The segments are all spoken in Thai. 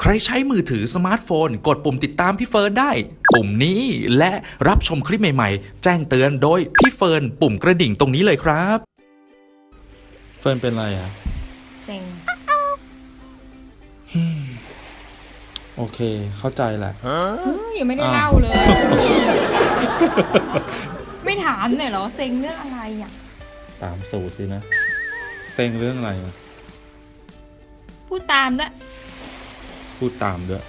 ใครใช้มือถือสมาร์ทโฟน กดปุ่มติดตามพี่เฟิร์นได้ ปุ่มนี้และรับชมคลิปใหม่ๆ แจ้งเตือนโดยพี่เฟิร์นปุ่มกระดิ่งตรงนี้เลยครับ เฟิร์นเป็นไรอะ เซ็งโอเค เข้าใจแหละ ยังไม่ได้อ้าวเล่าเลยไม่ถามหน่อยเหรอเซ็งเรื่องอะไรอะ ตามสูตรสินะ เซ็งเรื่องอะไรอะพูดตามด้วยพูดตามด้วย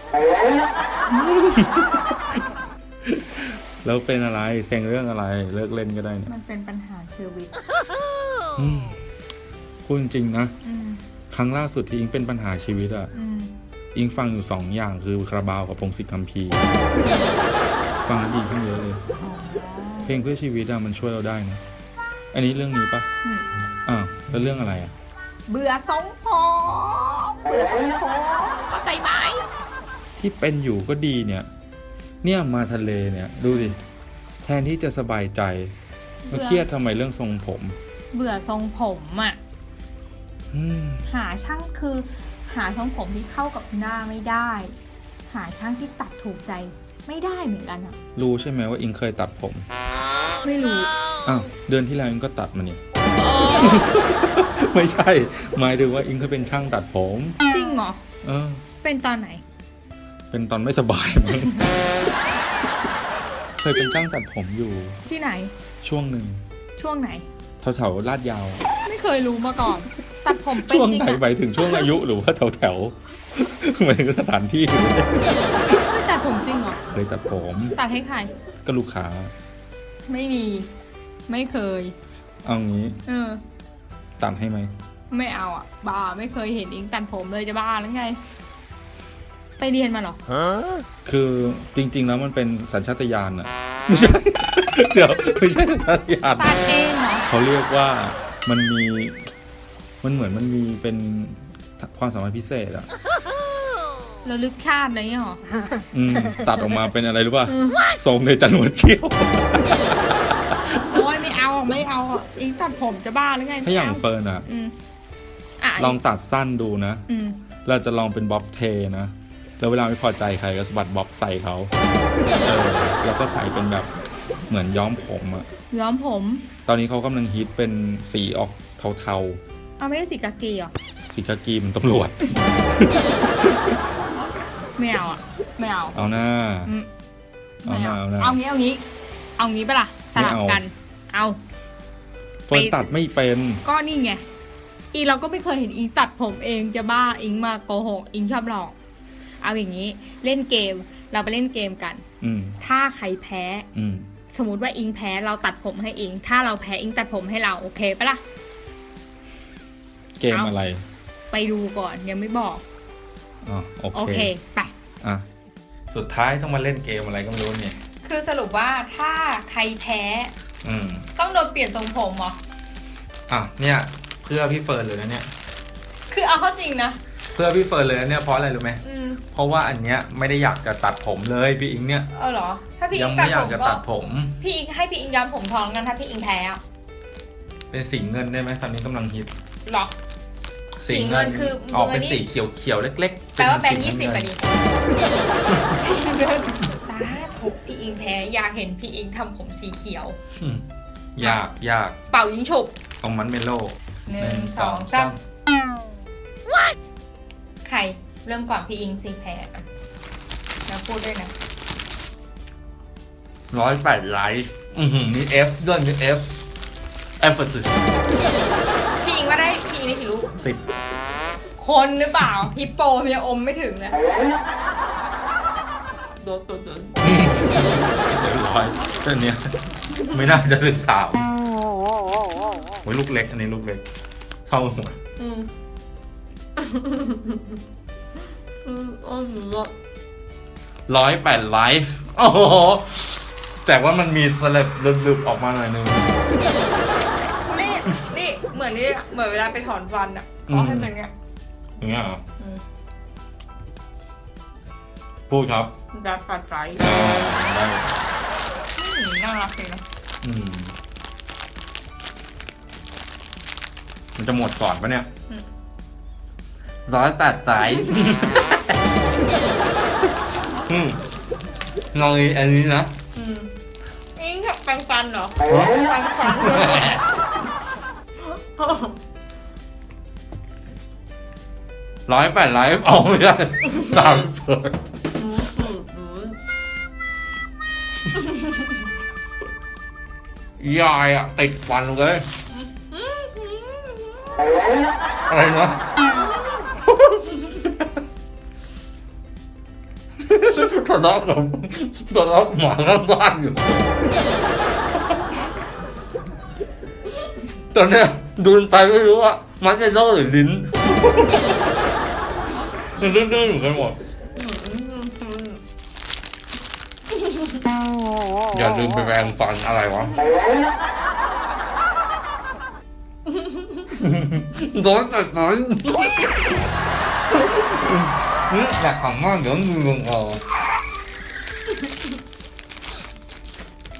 แล้วเป็นอะไร เซ็งเรื่องอะไร เลิกเล่นก็ได้เนี่ยมันเป็นปัญหาชีวิตอืมพูดจริงๆนะ อืมครั้งล่าสุดที่อิงเป็นปัญหาชีวิตอะอืมอิงฟังอยู่สองอย่างคือคาราบาวกับพงศิษฐ์คัมภีร์ฟังแล้วดีขึ้นเยอะเลย อ๋อเพ ลงเพื่อชีวิตอะมันช่วยเราได้นะ อันนี้เรื่องนี้ปะอืม อ้าวแล้วเรื่องอะไรอะเบื่อทรงผมเบื่อทรงผมเข้าใจไหมที่เป็นอยู่ก็ดีเนี่ย เนี่ยมาทะเลเนี่ยดูดิแทนที่จะสบายใจมาเครียดทำไมเรื่องทรงผมเบื่อทรงผมอะ อืมหาช่างคือ หาทรงผมที่เข้ากับหน้าไม่ได้ หาช่างที่ตัดถูกใจ ไม่ได้เหมือนกันอะรู้ใช่ไหมว่าอิงเคยตัดผม ไม่รู้ อ้าว เดือนที่แล้วอิงก็ตัดมานี่ไม่ใช่ หมายถึงว่าอิงเคยเป็นช่างตัดผม จริงเหรอ เออ เป็นตอนไหน เป็นตอนไม่สบายมั้งเคยเป็นช่างตัดผมอยู่ที่ไหน ช่วงหนึ่งช่วงไหน แถวๆลาดยาว ไม่เคยรู้มาก่อน ตัดผมเป็นช่วงจริงไหนอะ หมายถึงช่วงอายุหรือว่าแถวๆหมายถึงสถานที่ เหรอเคยตัดผมตัดให้ใคร ก็ลูกค้า ไม่มี ไม่เคย เอางี้เออ ตัดให้ไหม ไม่เอาอะ บ้าไม่เคยเห็นอิงตัดผมเลยจะบ้าแล้วไง ไปเรียนมาเหรอ คือจริง ๆ แล้วมันเป็นสัญชาตญาณอะไม่ใช่ เดี๋ยวไม่ใช่สัญชาตญาณตัดเองเหรอ เขาเรียกว่ามันมี มันเหมือนมันมีเป็นความสามารถพิเศษอะ ระลึกชาติอะไรเงี้ยเหรอ อืมตัดออกมาเป็นอะไรรู้ป่ะทรงในจันทร์หนวดเขี้ยว โอ้ยไม่เอาอะไม่เอาอะอิงตัดผมจะบ้าแล้วไงถ้าอย่างไม่เเฟิร์นอะอืมอะลองตัดสั้นดูนะ อืมเราจะลองเป็นบ๊อบเทนะ แล้วเวลาไม่พอใจใครก็สะบัดบ๊อบใส่เขาเออแล้วก็ใส่เป็นแบบเหมือนย้อมผมอะย้อมผม ตอนนี้เขากำลังฮิตเป็นสีออกเทาเอาไม่ได้สีกากีเหรอๆ สีกากีมนตำรวจ ไม่เอาอะไม่เอาเอาหน้า อืมเอาไม่หน้าเอาเอาหน้า เอางี้เอางี้ เอางี้ปะล่ะสลับไม่เอากัน เอา เฟิร์นตัดไม่เป็น ก็นี่ไง อีเราก็ไม่เคยเห็นอิงตัดผมเองจะบ้าอิงมาโกหกอิงชอบหลอก เอาอย่างนี้ เล่นเกม เราไปเล่นเกมกัน อืม ถ้าใครแพ้ อืม สมมติว่าอิงแพ้เราตัดผมให้อิง ถ้าเราแพ้อิงตัดผมให้เราโอเคปะล่ะ เกมอะไร ไปดูก่อนยังไม่บอก อ๋อโอโอเคเคไป อะสุดท้ายต้องมาเล่นเกมอะไรก็ไม่รู้เนี่ยคือสรุปว่าถ้าใครแพ้อืมต้องโดนเปลี่ยนทรงผมเหรอ อะเนี่ยเพื่อพี่เฟิร์นเลยนะเนี่ย คือเอาเข้าจริงนะ เพื่อพี่เฟิร์นเลยนะเนี่ยเพราะอะไรรู้ไหมอืม เพราะว่าอันเนี้ยไม่ได้อยากจะตัดผมเลยพี่อิงเนี่ย เอาเหรอ ถ้าพี่ยัอิงงไม่ตัดอยาผกมจะก็ ตัดผม พี่อิงให้พี่อิงย้อมผมทองกันถ้าพี่อิงแพ้อะเป็นสีเงินได้ไหมตอนนี้กำลังฮิตหรอ สีเงินคือออกเป็นมือนี่สีเขียวเขียวๆเล็กๆแปลว่าแบงค์เป็ยี่นสิบเงิอะนดิสีเงินสาธุพี่อิงแพ้อยากเห็นพี่อิงทำผมสีเขียวอืมยากยากเป่ายิงฉุบตรงมันเมโลหนึ่งสองสามใครเริ่มก่อนพี่อิงสีแพ้อะแล้วพูดด้วยนะร้อยแปดไลฟ์อือหือมีเอฟด้วยมีเอฟเอฟสุดพี่อิงว่า ได้พี่อิงได้กี่ลูกสิบคนหรือเปล่าฮิปโปมันยังอมไม่ถึงเลยโดดโดดโดดเรียบร้อยเส้นเนี้ยไม่น่าจะถึงสามโอ้ยลูกเล็ก อันนี้ลูกเล็กเท่าหัวอืมอืมอ๋อหนูอะร้อยแปดไลฟ์โอ้โหแต่ว่ามันมีสลับลึบๆออกมาหน่อยนึงนี่นี่เหมื อนนี่เหมือนเวลาไปถอนฟันอะอืมเขาให้เป็นเงี้ยอย่างเงี้ยเหรออืมพูดครับแบบปัดใจอ่าได้อืมน่ารักเลยนะอืมมันจะหมดก่อนปะเนี่ยอืมร้อยแปดสายอืมลองอันนี้นะอืมอิงแปรงฟันเหรอฮะแปรงฟัน ร้อยแปดไลฟ์เอาไม่ได้ตามเฟิร์นยายอะติดฟันเลยอะไรนะทะเลาะกับทะเลาะกับหมาข้างบ้านอยู่ ตอนเนี้ย ดูไปไม่รู้ว่ามันจะโล่หรือลิ้นมันดื้อๆอยู่กันหมด อย่าลืมไปแปรงฟันอะไรวะโดนแต่ตอนอยากขำมากเดี๋ยวมือลงเอา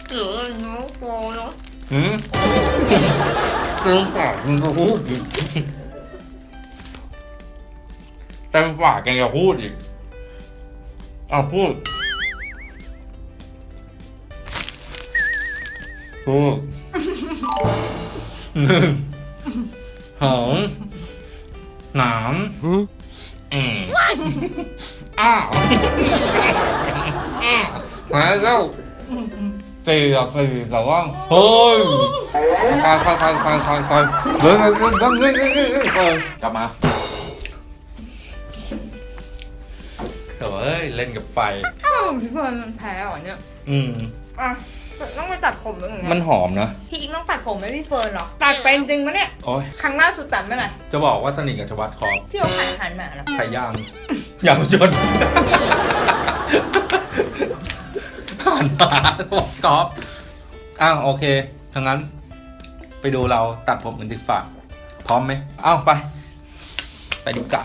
เหลือน้องโปเนาะหืม เต็มปากมึงก็พูดอีกเต็มปากแกจะพูดอีกเอาพูดพูดหนึ่งสองสามอืมอ้าวอ้าวหายแล้ว สี่อะสี่แต่ว่าเฮ้ยการการการการการการเรื่องเรื่อเรื่อเรื่อเรื่องเรื่องกลับมาเฮ้ยเล่นกับไฟข้าวพี่เฟินแพ้เหรอเนี่ย อืมอะต้องไปตัดผมด้วยมันหอมนะพี่อิงต้องตัดผมไม่พี่เฟิร์นหรอ ตัดเป็นจริงปะเนี่ย โอ้ยครั้งล่าสุดตัดเมื่อไหร่ จะบอกว่าสนิทกับชวัตคอบที่เขาขายหันมาแล้วไข่ย่างอย่างยนต์ ผ่านมาบอกชอบอ้าวโอเคทั้งนั้น ไปดูเราตัดผมกันดีฝ่าพร้อมไหมอ้าวไป ไปดีกว่า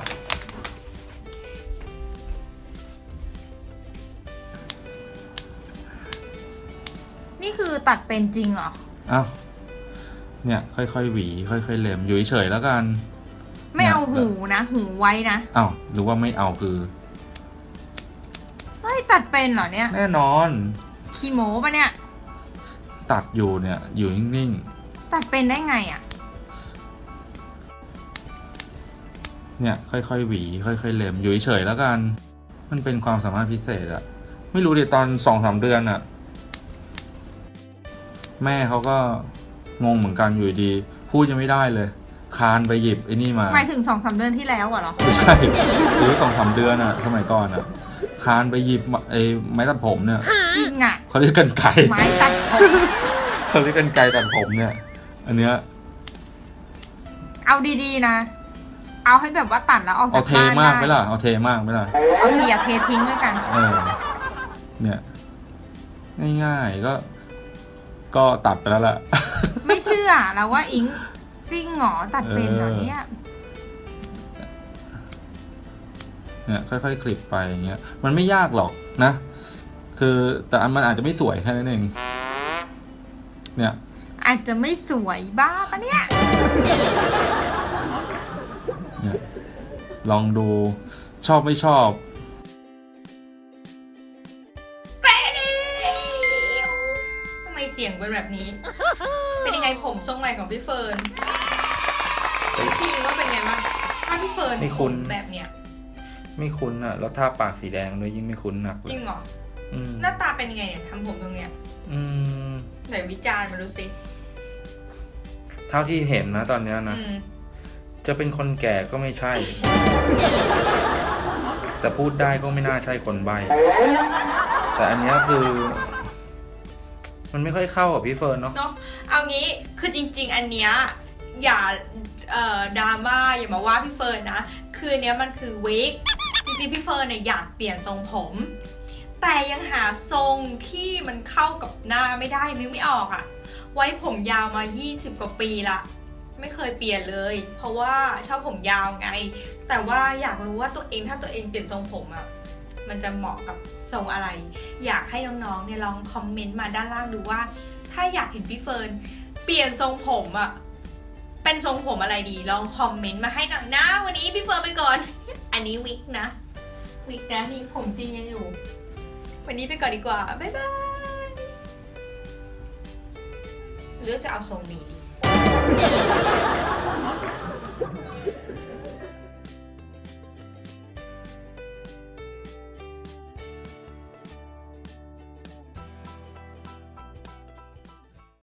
นี่คือตัดเป็นจริงเหรอ อ้าวเนี่ย ค่อยๆหวี ค่อยๆเล็มอยู่เฉยๆแล้วกัน ไม่เอาหูนะ หูไว้นะอ้าวหรือว่าไม่เอาคือเฮ้ย ตัดเป็นเหรอเนี่ย แน่นอน ขี้โม้ปะเนี่ย ตัดอยู่เนี่ย อยู่นิ่งตัดเป็นได้ไงอะ ๆ เนี่ย ค่อยๆหวี ค่อยๆเล็มอยู่เฉยๆแล้วกัน มันเป็นความสามารถพิเศษอะไม่รู้ดิตอนสองสามเดือนอะแม่เขาก็งงเหมือนกันอยู่ดี พูดยังไม่ได้เลย คานไปหยิบไอ้นี่มา หมายถึงสองสามเดือนที่แล้วอะเหรอ ไม่ใช่ หรือสองสามเดือนอะสมัยก่อนอะ คานไปหยิบไอ้ไม้ตัดผมเนี่ยจริงอะเขาเรียกกันไกรไม้ตัดผมเขาเรียกกันไกรตัดผมเนี่ย อันเนี้ยเอาดีๆนะ เอาให้แบบว่าตัดแล้วออกเอาจากเทบ้านมากไหมได้ล่ะเอาเทมากไหมล่ะเอาเทียเททิ้งแล้วกันเออเนี่ยง่ายๆก็ ก็ตัดไปแล้วล่ะ ไม่เชื่อแล้วว่าอิงจริงเหรอตัดเป็นเหรอเนี่ย เนี่ยค่อยๆคลิปไปอย่างเงี้ยมันไม่ยากหรอกนะ คือแต่อันมันอาจจะไม่สวยแค่นั้นเองเนี่ย อาจจะไม่สวยบ้าปะเนี่ยเนี่ยลองดูชอบไม่ชอบทำไมเสียงเป็นแบบนี้ เป็นยังไงผมทรงใหม่ของพี่เฟิร์นพี่อิงว่าเป็นไงบ้างถ้าพี่เฟิร์นไม่คุ้นผมแบบเนี้ย ไม่คุ้นอะ แล้วทาปากสีแดงด้วยยิ่งไม่คุ้นหนักเลจริยงเหรอ อืมหน้าตาเป็นยังไงเนี่ยทำผมตรงเนี้ยอืมไหนวิจารณ์มาดูสิเท่าที่เห็นนะตอนเนี้ยนะ อืมจะเป็นคนแก่ก็ไม่ใช่ แต่พูดได้ก็ไม่น่าใช่คนใบ แต่อันเนี้ยคือ มันไม่ค่อยเข้ากับพี่เฟิร์นเนาะ เนาะเอางี้คือจริง ๆ อันเนี้ยอย่าเอ่อดราม่าอย่ามาว่าพี่เฟิร์นนะ คืออันเนี้ยมันคือวิกจ ริงๆพี่เฟิร์นเนี่ยอยากเปลี่ยนทรงผม แต่ยังหาทรงที่มันเข้ากับหน้าไม่ได้นึกไม่ออกอะไว้ผมยาวมา 20 กว่าปีละไม่เคยเปลี่ยนเลย เพราะว่าชอบผมยาวไง แต่ว่าอยากรู้ว่าตัวเองถ้าตัวเองเปลี่ยนทรงผมอะมันจะเหมาะกับทรงอะไร อยากให้น้องๆเนี่ยลองคอมเมนต์มาด้านล่างดูว่า ถ้าอยากเห็นพี่เฟิร์นเปลี่ยนทรงผมอะเป็นทรงผมอะไรดี ลองคอมเมนต์มาให้หน่อยนะ วันนี้พี่เฟิร์นไปก่อน อันนี้วิกนะ วิกนะนี่ผมจริงยังอยู่ วันนี้ไปก่อนดีกว่า บ๊ายบาย หรือจะเอาทรงนี้ดี